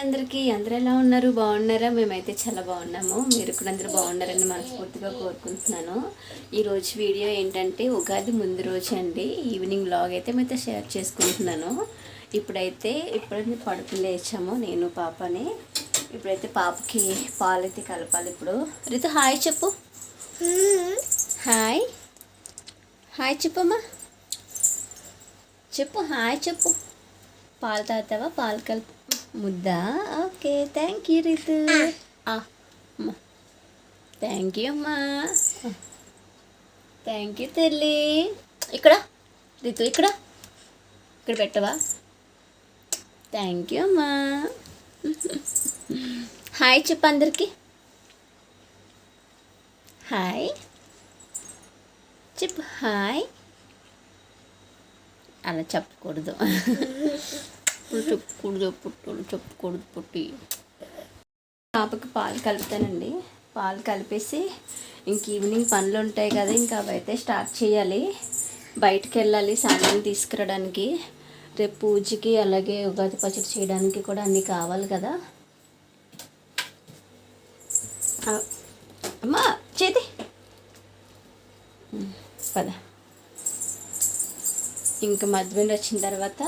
అందరికీ అందరూ ఎలా ఉన్నారు? బాగున్నారా? మేమైతే చాలా బాగున్నాము. మీరు కూడా అందరూ బాగున్నారని మనస్ఫూర్తిగా కోరుకుంటున్నాను. ఈరోజు వీడియో ఏంటంటే ఉగాది ముందు రోజు అండి. ఈవినింగ్ బ్లాగ్ అయితే మీతో షేర్ చేసుకుంటున్నాను. ఇప్పుడైతే ఇప్పుడైతే పడుకుని లేచాము నేను పాపని. ఇప్పుడైతే పాపకి పాలైతే కలపాలి ఇప్పుడు. రితు హాయ్ చెప్పు. హాయ్. హాయ్ చెప్పమ్మా. చెప్పు హాయ్ చెప్పు. పాలు తాగుతావా? పాలు కలుపు ముద్దా. Okay thank you Ritu. Thank you అమ్మా. థ్యాంక్ యూ తల్లి. ఇక్కడ రితు ఇక్కడ. ఇక్కడ పెట్టవా? థ్యాంక్ యూ అమ్మా. హాయ్ చెప్పు అందరికి. హాయ్ చెప్పు హాయ్ అలా చెప్పకూడదు. చెప్పులు చెప్పుకూడదు పుట్టుడు చెప్పుకూడదు పుట్టి. పాపకి పాలు కలుపుతానండి పాలు కలిపేసి ఇంక ఈవినింగ్ పనులు ఉంటాయి కదా ఇంకా అవైతే స్టార్ట్ చేయాలి. బయటికి వెళ్ళాలి సామాన్ తీసుకురావడానికి. రేపు పూజకి అలాగే ఉగాది పచ్చడి చేయడానికి కూడా అన్నీ కావాలి కదా. అమ్మా చేతి. పద. ఇంకా మధ్యలో వచ్చిన తర్వాత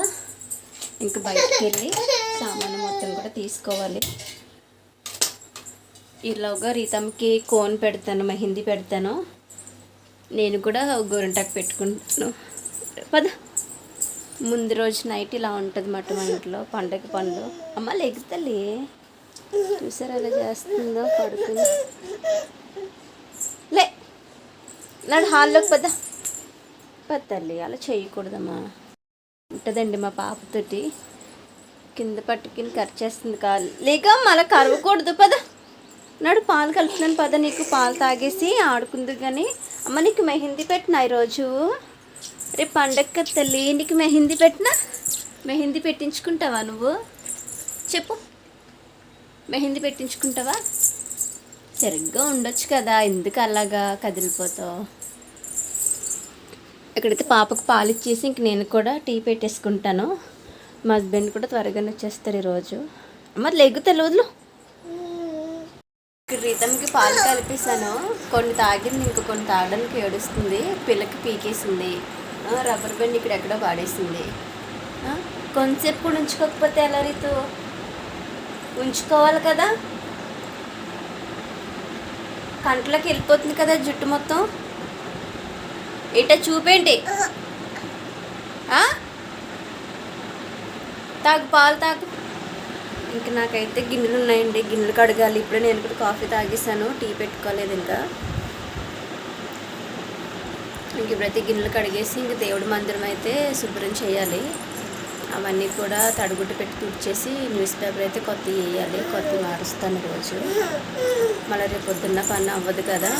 ఇంకా బయటికి వెళ్ళి సామాను మొత్తం కూడా తీసుకోవాలి. ఇలాగా రీతమ్కి కోన్ పెడతాను మెహందీ పెడతాను. నేను కూడా గోరింటాకు పెట్టుకుంటాను. పద. ముందు రోజు నైట్ ఇలా ఉంటుంది మాట మా ఇంట్లో పండగ పండు. అమ్మ లెగుతలే చూసారు ఎలా చేస్తుందో పడుకుని. లే. నాడు హాల్లోకి పద. పద తల్లి అలా చేయకూడదమ్మా. ఉంటుందండి మా పాపతోటి. కింద పట్టుకుని కట్ చేస్తుంది కాలు. లేక మళ్ళీ కరవకూడదు పద. నాడు పాలు కలుపుతున్నాను పద నీకు. పాలు తాగేసి ఆడుకుందు కానీ అమ్మ నీకు మెహందీ పెట్టిన ఈరోజు? రేపు పండగ తల్లి. నీకు మెహందీ పెట్టినా? మెహందీ పెట్టించుకుంటావా నువ్వు? చెప్పు. మెహందీ పెట్టించుకుంటావా? సరిగ్గా ఉండొచ్చు కదా. ఎందుకు అలాగా కదిలిపోతావు? ఇక్కడైతే పాపకు పాలు ఇచ్చేసి ఇంక నేను కూడా టీ పెట్టేసుకుంటాను. మా హస్బెండ్ కూడా త్వరగానే వచ్చేస్తారు ఈరోజు. మరి లెగ్గు తెలియదులు ఇక్కడ రీతమ్కి పాలు కలిపేసాను కొన్ని తాగింది ఇంక కొన్ని తాగడానికి ఏడుస్తుంది. పిల్లకి పీకేసింది. రబ్బర్ బెండ్ ఇక్కడ ఎక్కడో పాడేసింది. కొంతసేపు కూడా ఉంచుకోకపోతే ఎలా రీతు? ఉంచుకోవాలి కదా? కంట్లోకి వెళ్ళిపోతుంది కదా జుట్టు మొత్తం? ఇట చూపేంటి? తాగు పాలు తాగు. ఇంక నాకైతే గిన్నెలు ఉన్నాయండి. గిన్నెలు కడగాలి. ఇప్పుడే నేను కూడా కాఫీ తాగేసాను టీ పెట్టుకోలేదు ఇంకా. ఇంక ఇప్పుడైతే గిన్నెలు కడిగేసి ఇంక దేవుడి మందిరం అయితే శుభ్రం చేయాలి. అవన్నీ కూడా తడుగుడ్డు పెట్టి తుడిచేసి న్యూస్ పేపర్ అయితే కొత్త వేయాలి. కొత్త మారుస్తాను రోజు. మళ్ళీ రేపు పొద్దున్న పని అవ్వదు కదా.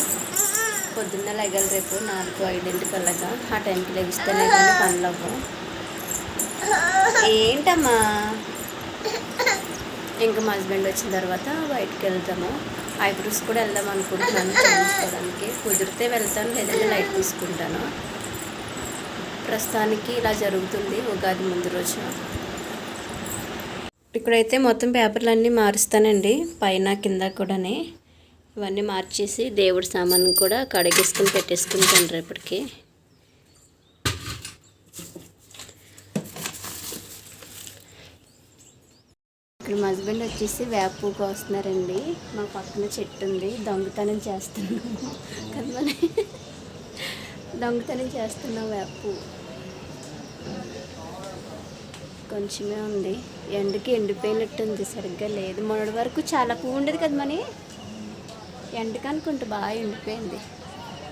పొద్దున్న లెగాలి రేపు నాలుగు ఐదింటికి అలాగా ఆ టైంకి లెగిస్తేనే కానీ పనులు అవ్వవు ఏంటమ్మా? ఇంకా మా హస్బెండ్ వచ్చిన తర్వాత బయటికి వెళ్తాము ఐబ్రోస్ కూడా వెళ్దాం అనుకుంటున్నాను చేయించుకోవడానికి కుదిరితే వెళ్తాను లేదంటే లైట్ తీసుకుంటాను. ప్రస్తుతానికి ఇలా జరుగుతుంది ఉగాది ముందు రోజు. ఇక్కడైతే మొత్తం పేపర్లన్నీ మారుస్తానండి పైన కింద కూడానే. ఇవన్నీ మార్చేసి దేవుడి సామాన్ కూడా కడిగేసుకుని పెట్టేసుకుంటాను రేపటికి ఇక్కడ మా హస్బెండ్ వచ్చేసి వేప పువ్వు కోస్తున్నారండి. మా పక్కన చెట్టు ఉంది. దొంగతనం చేస్తున్నాం కదా దొంగతనం చేస్తున్నాం వేప పువ్వు. కొంచెమే ఉంది. ఎండకి ఎండిపోయినట్టుంది. సరిగ్గా లేదు. మొన్నటి వరకు చాలా పువ్వు ఉండేది కదా మనీ ఎండకి అనుకుంటే బాగా ఎండిపోయింది.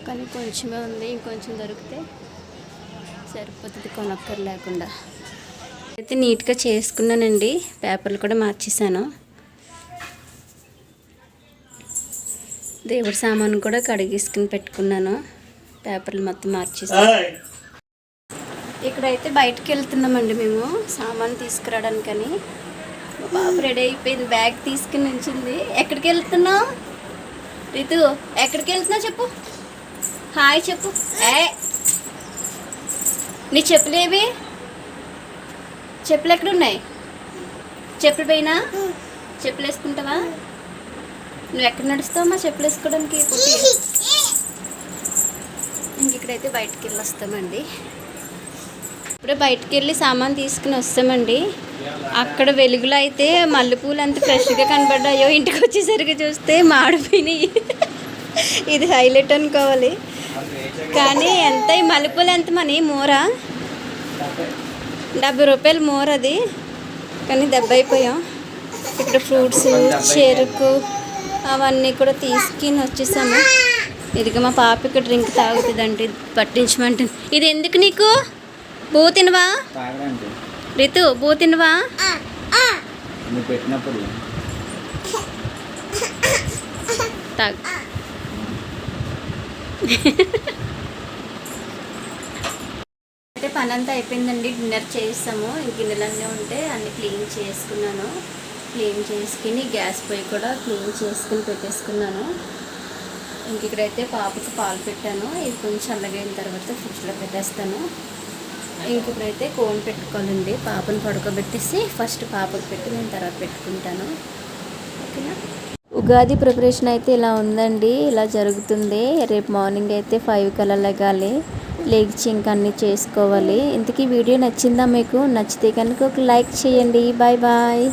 కానీ కొంచెమే ఉంది ఇంకొంచెం దొరికితే సరిపోతుంది కొనక్కర్ లేకుండా. అయితే నీట్గా చేసుకున్నానండి. పేపర్లు కూడా మార్చేసాను దేవుడి సామాను కూడా కడిగేసుకుని పెట్టుకున్నాను. పేపర్లు మొత్తం మార్చేసాను ఇక్కడైతే బయటకు వెళ్తున్నామండి మేము సామాన్ తీసుకురావడానికని. పాప రెడీ అయిపోయింది. బ్యాగ్ తీసుకుని ఉంచింది ఎక్కడికి వెళ్తున్నావు? రితు ఎక్కడికి వెళ్తున్నావు చెప్పు. హాయ్ చెప్పు. ఏ నీ చెప్పులేవి చెప్పులు ఎక్కడ ఉన్నాయి చెప్పులు పోయినా? చెప్పులు వేసుకుంటావా? నువ్వు ఎక్కడ నడుస్తావు మా చెప్పులు వేసుకోవడానికి? ఇంక ఇక్కడైతే బయటికి వెళ్ళి వస్తామండి ఇప్పుడే బయటికి వెళ్ళి సామాన్ తీసుకుని వస్తామండి. అక్కడ వెలుగులో అయితే మల్లెపూలు అంత ఫ్రెష్గా కనబడ్డాయో. ఇంటికి వచ్చేసరికి చూస్తే మాడిపోయినాయి. ఇది హైలైట్ అనుకోవాలి. కానీ ఎంత ఈ మల్లెపూలు ఎంత మనీ? మూర? డెబ్బై రూపాయలు మూర అది. కానీ దెబ్బ అయిపోయాం ఇక్కడ ఫ్రూట్స్ చెరుకు అవన్నీ కూడా తీసుకుని వచ్చేసాము. ఇదిగో మా పాప ఇక్కడ డ్రింక్ తాగుతుందండి పట్టించమంటుంది. ఇది ఎందుకు నీకు? బూ తినవా? రితు బూ తినవా? నువ్వు పెట్టినప్పుడు తాగు. అంటే పని అంతా అయిపోయిందండి. డిన్నర్ చేస్తాము గిన్నెలన్నీ ఉంటే అన్ని క్లీన్ చేసుకున్నాను. క్లీన్ చేసుకుని గ్యాస్ పొయ్యి కూడా క్లీన్ చేసుకుని పెట్టేసుకున్నాను. ఇంక ఇక్కడైతే పాపకి పాలు పెట్టాను. ఇది కొంచెం చల్లగైన తర్వాత ఫ్రిడ్జ్లో పెట్టేస్తాను. ఇంకొకరైతే కోన్ పెట్టుకోవాలండి పాపను పడుకోబెట్టేసి ఫస్ట్ పాపకు పెట్టి నేను తర్వాత పెట్టుకుంటాను. ఓకేనా? ఉగాది ప్రిపరేషన్ అయితే ఇలా ఉందండి ఇలా జరుగుతుంది. రేపు మార్నింగ్ అయితే ఫైవ్ కల్లా లెగాలి లేచి ఇంకా అన్నీ చేసుకోవాలి. ఇంతకీ వీడియో నచ్చిందా మీకు? నచ్చితే కనుక ఒక లైక్ చేయండి. Bye bye